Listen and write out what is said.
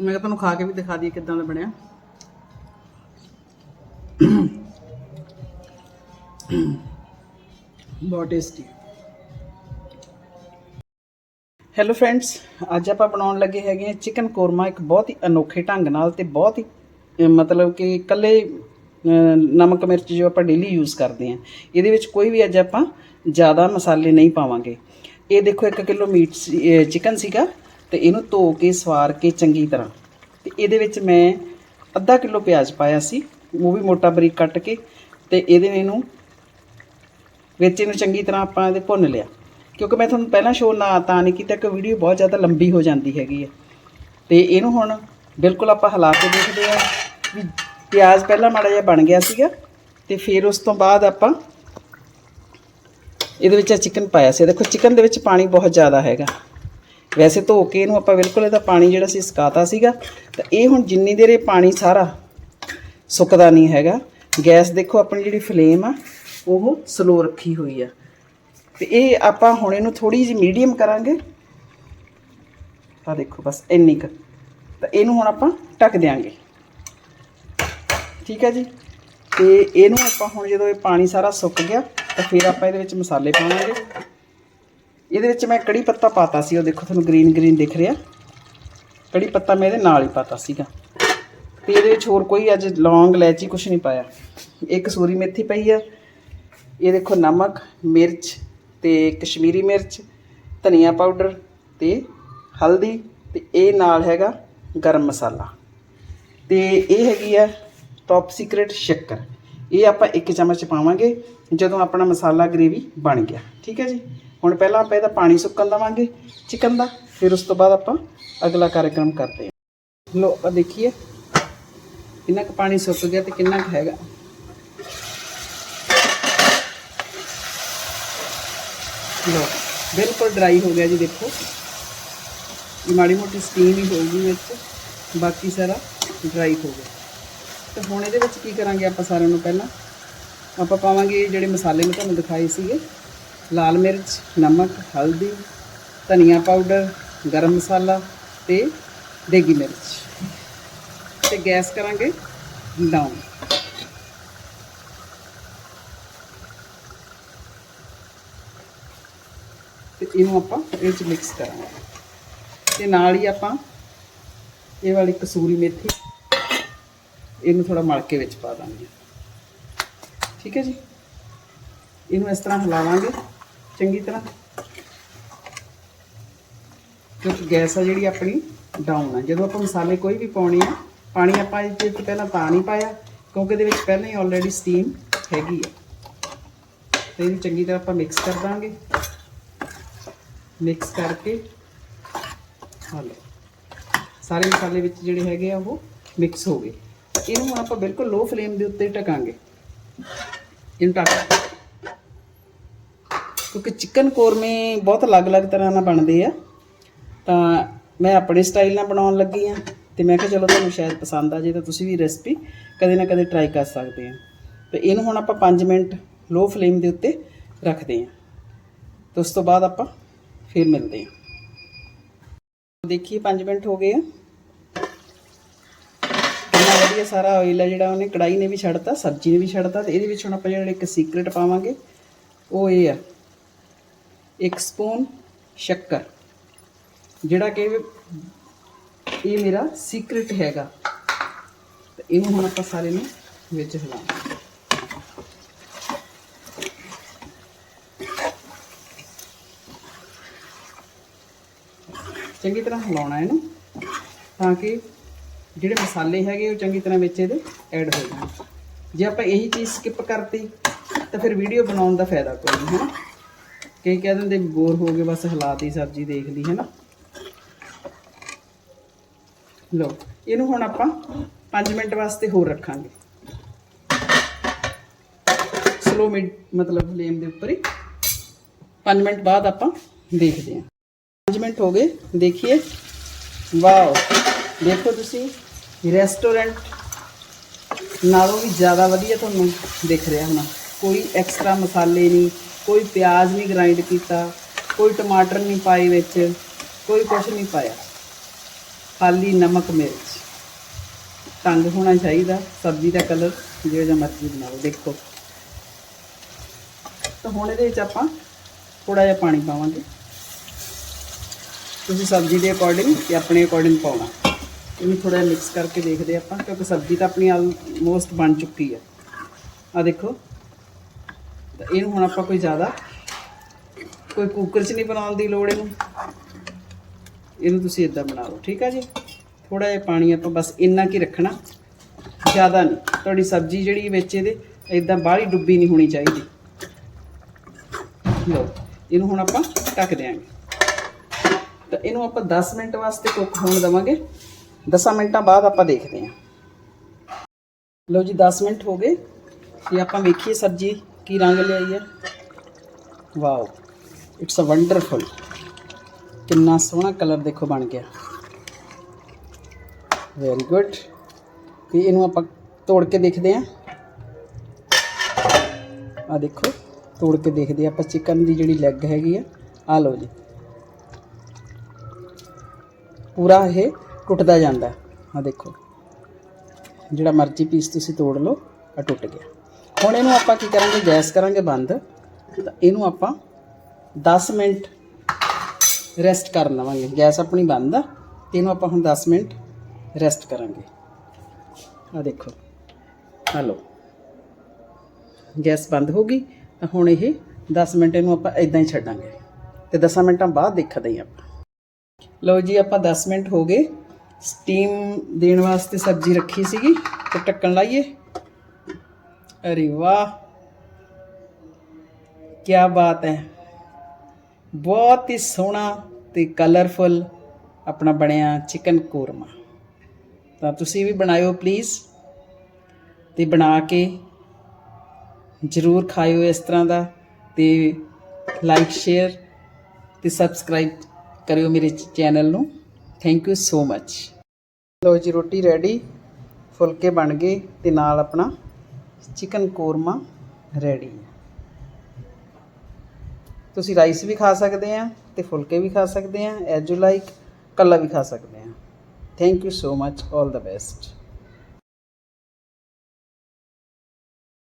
ਮੈਂ ਤੁਹਾਨੂੰ ਖਾ ਕੇ ਵੀ ਦਿਖਾ ਦਈਏ ਕਿਦਾਂ ਦਾ ਬਣਿਆ। ਬਹੁਤ ਟੇਸਟੀ ਹੈਲੋ ਫਰੈਂਡਸ ਅੱਜ ਆਪਾਂ ਬਣਾਉਣ ਲੱਗੇ ਹੈਗੇ ਆ ਚਿਕਨ ਕੋਰਮਾ ਇੱਕ ਬਹੁਤ ਹੀ ਅਨੋਖੇ ਢੰਗ ਨਾਲ ਤੇ ਬਹੁਤ ਹੀ ਮਤਲਬ ਕਿ ਇਕੱਲੇ ਨਮਕ ਮਿਰਚ ਜੋ ਆਪਾਂ ਡੇਲੀ ਯੂਜ਼ ਕਰਦੇ ਆ ਇਹਦੇ ਵਿੱਚ ਕੋਈ ਵੀ ਅੱਜ ਆਪਾਂ ਜ਼ਿਆਦਾ ਮਸਾਲੇ ਨਹੀਂ ਪਾਵਾਂਗੇ। ਇਹ ਦੇਖੋ 1 ਕਿਲੋ ਮੀਟ ਚਿਕਨ ਸੀਗਾ। ਤੇ ਇਹਨੂੰ ਧੋ ਕੇ, ਸਵਾਰ ਕੇ ਚੰਗੀ ਤਰ੍ਹਾਂ। ਤੇ ਇਹਦੇ ਵਿੱਚ ਮੈਂ ਅੱਧਾ ਕਿਲੋ ਪਿਆਜ਼ ਪਾਇਆ ਸੀ। ਉਹ ਵੀ ਮੋਟਾ ਬਰੀਕ ਕੱਟ ਕੇ ਤੇ ਇਹਦੇ ਇਹਨੂੰ ਵਿੱਚ ਇਹਨੂੰ ਚੰਗੀ ਤਰ੍ਹਾਂ ਆਪਾਂ ਇਹਦੇ ਭੁੰਨ ਲਿਆ। ਕਿਉਂਕਿ ਮੈਂ ਤੁਹਾਨੂੰ ਪਹਿਲਾਂ ਸ਼ੋਅ ਨਾ ਤਾਂ ਨਹੀਂ ਕੀਤਾ ਕਿ ਵੀਡੀਓ ਬਹੁਤ ਜ਼ਿਆਦਾ ਲੰਬੀ ਹੋ ਜਾਂਦੀ ਹੈਗੀ ਹੈ। ਤੇ ਇਹਨੂੰ ਹੁਣ ਬਿਲਕੁਲ ਆਪਾਂ ਹਿਲਾ ਕੇ ਦੇਖਦੇ ਆ ਵੀ ਪਿਆਜ਼ ਪਹਿਲਾਂ ਮਾੜਾ ਜਿਹਾ ਬਣ ਗਿਆ ਸੀਗਾ ਤੇ ਫਿਰ ਉਸ ਤੋਂ ਬਾਅਦ ਆਪਾਂ ਇਹਦੇ ਵਿੱਚ ਚਿਕਨ ਪਾਇਆ ਸੀ। ਦੇਖੋ ਚਿਕਨ ਦੇ ਵਿੱਚ ਪਾਣੀ ਬਹੁਤ ਜ਼ਿਆਦਾ ਹੈਗਾ। ਵੈਸੇ ਧੋ ਕੇ ਇਹਨੂੰ ਆਪਾਂ ਬਿਲਕੁਲ ਇਹਦਾ ਪਾਣੀ ਜਿਹੜਾ ਸੀ ਸੁਕਾਤਾ ਸੀਗਾ, ਤਾਂ ਇਹ ਹੁਣ ਜਿੰਨੀ ਦੇਰ ਇਹ ਪਾਣੀ ਸਾਰਾ ਸੁੱਕਦਾ ਨਹੀਂ ਹੈਗਾ, ਗੈਸ ਦੇਖੋ ਆਪਣੀ ਜਿਹੜੀ ਫਲੇਮ ਆ, ਉਹ ਸਲੋ ਰੱਖੀ ਹੋਈ ਆ। ਤੇ ਇਹ ਆਪਾਂ ਹੁਣ ਇਹਨੂੰ ਥੋੜੀ ਜਿਹੀ ਮੀਡੀਅਮ ਕਰਾਂਗੇ। ਆ ਦੇਖੋ ਬਸ ਇੰਨੀ ਕੁ। ਤਾਂ ਇਹਨੂੰ ਹੁਣ ਆਪਾਂ ਢੱਕ ਦਿਆਂਗੇ। ਠੀਕ ਹੈ ਜੀ? ਤੇ ਇਹਨੂੰ ਆਪਾਂ ਹੁਣ ਜਦੋਂ ਇਹ ਪਾਣੀ ਸਾਰਾ ਸੁੱਕ ਗਿਆ, ਤਾਂ ਫਿਰ ਆਪਾਂ ਇਹਦੇ ਵਿੱਚ ਮਸਾਲੇ ਪਾਵਾਂਗੇ। ਇਹਦੇ ਵਿੱਚ ਮੈਂ ਕੜੀ ਪੱਤਾ ਪਾਤਾ ਸੀ, ਉਹ ਦੇਖੋ ਤੁਹਾਨੂੰ ਗ੍ਰੀਨ ਗ੍ਰੀਨ ਦਿਖ ਰਿਹਾ। ਕੜੀ ਪੱਤਾ ਮੈਂ ਇਹਦੇ ਨਾਲ ਹੀ ਪਾਤਾ ਸੀਗਾ। ਤੇ ਇਹਦੇ ਵਿੱਚ ਹੋਰ ਕੋਈ ਅੱਜ ਲੌਂਗ, ਇਲਾਇਚੀ ਕੁਝ ਨਹੀਂ ਪਾਇਆ। ਇੱਕ ਸੂਰੀ ਮੇਥੀ ਪਈ ਆ, ਇਹ ਦੇਖੋ ਨਮਕ, ਮਿਰਚ ਤੇ ਕਸ਼ਮੀਰੀ ਮਿਰਚ, ਧਨੀਆ ਪਾਊਡਰ ਤੇ ਹਲਦੀ ਤੇ ਇਹ ਨਾਲ ਹੈਗਾ ਗਰਮ ਮਸਾਲਾ। ਤੇ ਇਹ ਹੈਗੀ ਆ ਟੌਪ ਸੀਕ੍ਰੇਟ ਸ਼ੱਕਰ। ਇਹ ਆਪਾਂ ਇੱਕ ਚਮਚ ਪਾਵਾਂਗੇ ਜਦੋਂ ਆਪਣਾ ਮਸਾਲਾ ਗ੍ਰੇਵੀ ਬਣ ਗਿਆ। ਠੀਕ ਹੈ ਜੀ? ਹੁਣ ਪਹਿਲਾਂ ਆਪਾਂ ਇਹਦਾ ਪਾਣੀ ਸੁੱਕਣ ਦੇਵਾਂਗੇ ਚਿਕਨ ਦਾ, ਫਿਰ ਉਸ ਤੋਂ ਬਾਅਦ ਆਪਾਂ ਅਗਲਾ ਕਾਰਜਕ੍ਰਮ ਕਰਦੇ ਹਾਂ। ਲੋ ਆਪਾਂ ਦੇਖੀਏ, ਕਿੰਨਾ ਕੁ ਪਾਣੀ ਸੁੱਕ ਗਿਆ ਤੇ ਕਿੰਨਾ ਕੁ ਹੈਗਾ। ਲੋ ਬਿਲਕੁਲ ਡਰਾਈ ਹੋ ਗਿਆ ਜੀ, ਦੇਖੋ। ਇਹ ਮਾੜੀ ਮੋਟੀ ਸਟੀਮ ਹੀ ਹੋਊਗੀ ਵਿੱਚ, ਬਾਕੀ ਸਾਰਾ ਡਰਾਈ ਹੋ ਗਿਆ। ਤੇ ਹੁਣ ਇਹਦੇ ਵਿੱਚ ਕੀ ਕਰਾਂਗੇ ਆਪਾਂ ਸਾਰਿਆਂ ਨੂੰ ਪਹਿਲਾਂ? ਆਪਾਂ ਪਾਵਾਂਗੇ ਜਿਹੜੇ ਮਸਾਲੇ ਮੈਂ ਤੁਹਾਨੂੰ ਦਿਖਾਏ ਸੀਗੇ ਲਾਲ ਮਿਰਚ, ਨਮਕ, ਹਲਦੀ, ਧਨੀਆ ਪਾਊਡਰ, ਗਰਮ ਮਸਾਲਾ ਤੇ ਦੇਗੀ ਮਿਰਚ। ਤੇ ਗੈਸ ਕਰਾਂਗੇ ਡਾਊਨ। ਤੇ ਇਹਨੂੰ ਆਪਾਂ ਇਹ 'ਚ ਮਿਕਸ ਕਰਾਂਗੇ। ਤੇ ਨਾਲ ਹੀ ਆਪਾਂ ਇਹ ਵਾਲੀ ਕਸੂਰੀ ਮੇਥੀ, ਇਹਨੂੰ ਥੋੜਾ ਮਲ ਕੇ ਵਿੱਚ ਪਾ ਦਾਂਗੇ। ਠੀਕ ਹੈ ਜੀ? ਇਹਨੂੰ ਇਸ ਤਰ੍ਹਾਂ ਹਿਲਾਵਾਂਗੇ ਚੰਗੀ ਤਰ੍ਹਾਂ। ਕਿਉਂਕਿ ਗੈਸ ਆ ਜਿਹੜੀ ਆਪਣੀ ਡਾਊਨ ਆ। ਜਦੋਂ ਆਪਾਂ ਮਸਾਲੇ ਕੋਈ ਵੀ ਪਾਉਣੇ ਆ, ਪਾਣੀ ਆਪਾਂ ਇਹਦੇ ਵਿੱਚ ਪਹਿਲਾਂ ਤਾਂ ਨਹੀਂ ਪਾਇਆ, ਕਿਉਂਕਿ ਇਹਦੇ ਵਿੱਚ ਪਹਿਲਾਂ ਹੀ ਆਲਰੇਡੀ ਸਟੀਮ ਹੈਗੀ ਆ। ਤੇ ਇਹਨੂੰ ਚੰਗੀ ਤਰ੍ਹਾਂ ਆਪਾਂ ਮਿਕਸ ਕਰ ਦਾਂਗੇ। ਮਿਕਸ ਕਰਕੇ ਹਾਲੇ ਸਾਰੇ ਮਸਾਲੇ ਵਿੱਚ ਜਿਹੜੇ ਹੈਗੇ ਆ, ਉਹ ਮਿਕਸ ਹੋ ਗਏ। ਇਹਨੂੰ ਹੁਣ ਆਪਾਂ ਬਿਲਕੁਲ ਲੋ ਫਲੇਮ ਦੇ ਉੱਤੇ ਢਕਾਂਗੇ। ਇਹਨੂੰ ਢੱਕ ਕਿਉਂਕਿ ਚਿਕਨ ਕੋਰਮੇ ਬਹੁਤ ਅਲੱਗ-ਅਲੱਗ ਤਰ੍ਹਾਂ ਨਾਲ ਬਣਦੇ ਆ। ਤਾਂ ਮੈਂ ਆਪਣੇ ਸਟਾਈਲ ਨਾਲ ਬਣਾਉਣ ਲੱਗੀ ਆ ਤੇ ਮੈਂ ਕਿਹਾ ਚਲੋ ਤੁਹਾਨੂੰ ਸ਼ਾਇਦ ਪਸੰਦ ਆ ਜੇ ਤਾਂ ਤੁਸੀਂ ਵੀ ਰੈਸਪੀ ਕਦੇ ਨਾ ਕਦੇ ਟਰਾਈ ਕਰ ਸਕਦੇ ਆ। ਤੇ ਇਹਨੂੰ ਹੁਣ ਆਪਾਂ 5 ਮਿੰਟ ਲੋ ਫਲੇਮ ਦੇ ਉੱਤੇ ਰੱਖਦੇ ਆ। ਤੇ ਉਸ ਤੋਂ ਬਾਅਦ ਆਪਾਂ ਫਿਰ ਮਿਲਦੇ ਆ। ਦੇਖੀਏ 5 ਮਿੰਟ ਹੋ ਗਏ ਆ। ਕਿੰਨਾ ਵਧੀਆ ਸਾਰਾ ਆਇਲ ਆ ਜਿਹੜਾ ਉਹਨੇ ਕੜਾਈ ਨੇ ਵੀ ਛੱਡਤਾ, ਸਬਜ਼ੀ ਨੇ ਵੀ ਛੱਡਤਾ ਤੇ ਇਹਦੇ ਵਿੱਚ ਹੁਣ ਆਪਾਂ ਜਿਹੜਾ ਇੱਕ ਸੀਕ੍ਰੇਟ ਪਾਵਾਂਗੇ, ਉਹ ਇਹ ਆ। ਇੱਕ ਸਪੂਨ ਸ਼ੱਕਰ, ਜਿਹੜਾ ਕਿ ਇਹ ਮੇਰਾ ਸੀਕ੍ਰੇਟ ਹੈਗਾ। ਤੇ ਇਹਨੂੰ ਹੁਣ ਆਪਾਂ ਸਾਰੇ ਨੂੰ ਵਿੱਚ ਹਿਲਾਵਾਂਗੇ ਚੰਗੀ ਤਰ੍ਹਾਂ ਹਿਲਾਉਣਾ ਇਹਨੂੰ, ਤਾਂ ਕਿ ਜਿਹੜੇ ਮਸਾਲੇ ਹੈਗੇ ਉਹ ਚੰਗੀ ਤਰ੍ਹਾਂ ਵਿੱਚ ਇਹਦੇ ਐਡ ਹੋ ਜਾਣ। ਜੇ ਆਪਾਂ ਇਹੀ ਚੀਜ਼ ਸਕਿਪ ਕਰਤੀ, ਤਾਂ ਫਿਰ ਵੀਡੀਓ ਬਣਾਉਣ ਦਾ ਫਾਇਦਾ ਕੋਈ ਨਹੀਂ, ਹੈ ਨਾ? ਕਈ ਕਹਿ ਦਿੰਦੇ ਬੋਰ ਹੋ ਗਏ ਬਸ ਹਿਲਾਤੀ ਸਬਜ਼ੀ ਦੇਖ ਲਈ ਹੈ ਨਾ ਲਓ, ਇਹਨੂੰ ਹੁਣ ਆਪਾਂ 5 ਮਿੰਟ ਵਾਸਤੇ ਹੋਰ ਰੱਖਾਂਗੇ। ਸਲੋ ਮਤਲਬ ਫਲੇਮ ਦੇ ਉੱਪਰ ਹੀ। 5 ਮਿੰਟ ਬਾਅਦ ਆਪਾਂ ਦੇਖਦੇ ਹਾਂ। 5 ਮਿੰਟ ਹੋ ਗਏ, ਦੇਖੀਏ। ਵਾਓ, ਦੇਖੋ ਤੁਸੀਂ ਰੈਸਟੋਰੈਂਟ ਨਾਲੋਂ ਵੀ ਜ਼ਿਆਦਾ ਵਧੀਆ ਤੁਹਾਨੂੰ ਦਿਖ ਰਿਹਾ ਹੋਣਾ। ਕੋਈ ਐਕਸਟਰਾ ਮਸਾਲੇ ਨਹੀਂ ਕੋਈ ਪਿਆਜ਼ ਨਹੀਂ ਗ੍ਰਾਈਂਡ ਕੀਤਾ, ਕੋਈ ਟਮਾਟਰ ਨਹੀਂ ਪਾਈ ਵਿੱਚ, ਕੋਈ ਕੁਝ ਨਹੀਂ ਪਾਇਆ। ਖਾਲੀ ਨਮਕ, ਮਿਰਚ। ਤੰਗ ਹੋਣਾ ਚਾਹੀਦਾ, ਸਬਜ਼ੀ ਦਾ ਕਲਰ ਜਿਹੋ ਜਿਹਾ ਮਰਜ਼ੀ ਬਣਾਓ, ਦੇਖੋ। ਤਾਂ ਹੁਣ ਇਹਦੇ ਵਿੱਚ ਆਪਾਂ ਥੋੜਾ ਜਿਹਾ ਪਾਣੀ ਪਾਵਾਂਗੇ। ਤੁਸੀਂ ਸਬਜ਼ੀ ਦੇ ਅਕੋਰਡਿੰਗ ਤੇ ਆਪਣੇ ਅਕੋਰਡਿੰਗ ਪਾਉਣਾ। ਇਹਨੂੰ ਥੋੜਾ ਜਿਹਾ ਮਿਕਸ ਕਰਕੇ ਦੇਖਦੇ ਆਪਾਂ, ਕਿਉਂਕਿ ਸਬਜ਼ੀ ਤਾਂ ਆਪਣੀ ਆਲਮੋਸਟ ਬਣ ਚੁੱਕੀ ਹੈ ਆ ਦੇਖੋ। ਤਾਂ ਇਹਨੂੰ ਹੁਣ ਆਪਾਂ ਕੋਈ ਜ਼ਿਆਦਾ ਕੋਈ ਕੁੱਕਰ 'ਚ ਨਹੀਂ ਬਣਾਉਣ ਦੀ ਲੋੜ ਇਹਨੂੰ। ਇਹਨੂੰ ਤੁਸੀਂ ਇਦਾਂ ਬਣਾ ਲਓ, ਠੀਕ ਆ ਜੀ? ਥੋੜਾ ਜਿਹਾ ਪਾਣੀ ਆਪਾਂ ਬਸ ਇੰਨਾ ਕੀ ਰੱਖਣਾ, ਜ਼ਿਆਦਾ ਨਹੀਂ। ਤੁਹਾਡੀ ਸਬਜ਼ੀ ਜਿਹੜੀ ਵਿੱਚ ਇਹਦੇ ਇਦਾਂ ਬਾਹਲੀ ਡੁੱਬੀ ਨਹੀਂ ਹੋਣੀ ਚਾਹੀਦੀ। ਲਓ, ਇਹਨੂੰ ਹੁਣ ਆਪਾਂ ਢੱਕ ਦਿਆਂਗੇ। ਤਾਂ ਇਹਨੂੰ ਆਪਾਂ 10 ਮਿੰਟ ਵਾਸਤੇ ਕੁੱਕ ਹੋਣ ਦੇਵਾਂਗੇ। 10 ਮਿੰਟਾਂ ਬਾਅਦ ਆਪਾਂ ਦੇਖਦੇ ਹਾਂ। ਲਓ ਜੀ 10 ਮਿੰਟ ਹੋ ਗਏ। ਤੇ ਆਪਾਂ ਵੇਖੀਏ ਸਬਜ਼ੀ ਕੀ ਰੰਗ ਲਿਆਈ ਹੈ? ਵਾਓ ਇਟਸ ਅ ਵੰਡਰਫੁਲ ਕਿੰਨਾ ਸੋਹਣਾ ਕਲਰ ਦੇਖੋ ਬਣ ਗਿਆ। ਵੈਰੀ ਗੁੱਡ ਤੇ ਇਹਨੂੰ ਆਪਾਂ ਤੋੜ ਕੇ ਦੇਖਦੇ ਹਾਂ। ਆ ਦੇਖੋ, ਤੋੜ ਕੇ ਦੇਖਦੇ ਹਾਂ ਆਪਾਂ ਚਿਕਨ ਦੀ ਜਿਹੜੀ ਲੈਗ ਹੈਗੀ ਆ। ਆ ਲਓ ਜੀ। ਪੂਰਾ ਇਹ ਟੁੱਟਦਾ ਜਾਂਦਾ। ਆ ਦੇਖੋ, ਜਿਹੜਾ ਮਰਜ਼ੀ ਪੀਸ ਤੁਸੀਂ ਤੋੜ ਲਓ ਆ ਟੁੱਟ ਗਿਆ। ਹੁਣ ਇਹਨੂੰ ਆਪਾਂ ਕੀ ਕਰਾਂਗੇ? ਗੈਸ ਕਰਾਂਗੇ ਬੰਦ। ਤਾਂ ਇਹਨੂੰ ਆਪਾਂ 10 ਮਿੰਟ ਰੈਸਟ ਕਰਨ ਲਵਾਂਗੇ। ਗੈਸ ਆਪਣੀ ਬੰਦ ਆ। ਤੇ ਇਹਨੂੰ ਆਪਾਂ ਹੁਣ 10 ਮਿੰਟ ਰੈਸਟ ਕਰਾਂਗੇ। ਆ ਦੇਖੋ। ਹਲੋ ਗੈਸ ਬੰਦ ਹੋ ਗਈ। ਤਾਂ ਹੁਣ ਇਹ 10 ਮਿੰਟ ਇਹਨੂੰ ਆਪਾਂ ਇਦਾਂ ਹੀ ਛੱਡਾਂਗੇ। ਤੇ 10 ਮਿੰਟਾਂ ਬਾਅਦ ਦੇਖਦੇ ਹਾਂ ਆਪਾਂ। ਲਓ ਜੀ, ਆਪਾਂ 10 ਮਿੰਟ ਹੋ ਗਏ। ਸਟੀਮ ਦੇਣ ਵਾਸਤੇ ਸਬਜ਼ੀ ਰੱਖੀ ਸੀਗੀ। ਤੇ ਢੱਕਣ ਲਾਈਏ। ਅਰੇ ਵਾਹ ਕੀ ਬਾਤ ਹੈ ਬਹੁਤ ਹੀ ਸੋਹਣਾ ਤੇ ਕਲਰਫੁਲ ਆਪਣਾ ਬਣਿਆ ਚਿਕਨ ਕੋਰਮਾ ਤਾਂ ਤੁਸੀਂ ਵੀ ਬਣਾਇਓ ਪਲੀਜ਼ ਤੇ ਬਣਾ ਕੇ ਜਰੂਰ ਖਾਇਓ ਇਸ ਤਰ੍ਹਾਂ ਦਾ ਤੇ ਲਾਈਕ ਸ਼ੇਅਰ ਤੇ ਸਬਸਕ੍ਰਾਈਬ ਕਰਿਓ ਮੇਰੇ ਚੈਨਲ ਨੂੰ ਥੈਂਕ ਯੂ ਸੋ ਮੱਚ ਲਓ ਜੀ ਰੋਟੀ ਰੈਡੀ ਫੁਲਕੇ ਬਣ ਗਏ ਤੇ ਨਾਲ ਆਪਣਾ ਚਿਕਨ ਕੋਰਮਾ ਰੈਡੀ। ਤੁਸੀਂ ਰਾਈਸ ਵੀ ਖਾ ਸਕਦੇ ਆ ਤੇ ਫੁਲਕੇ ਵੀ ਖਾ ਸਕਦੇ ਆ ਐਜ ਯੂ ਲਾਈਕ ਕੱਲਾ ਵੀ ਖਾ ਸਕਦੇ ਆ। ਥੈਂਕ ਯੂ ਸੋ ਮੱਚ 올 ਦਾ ਬੈਸਟ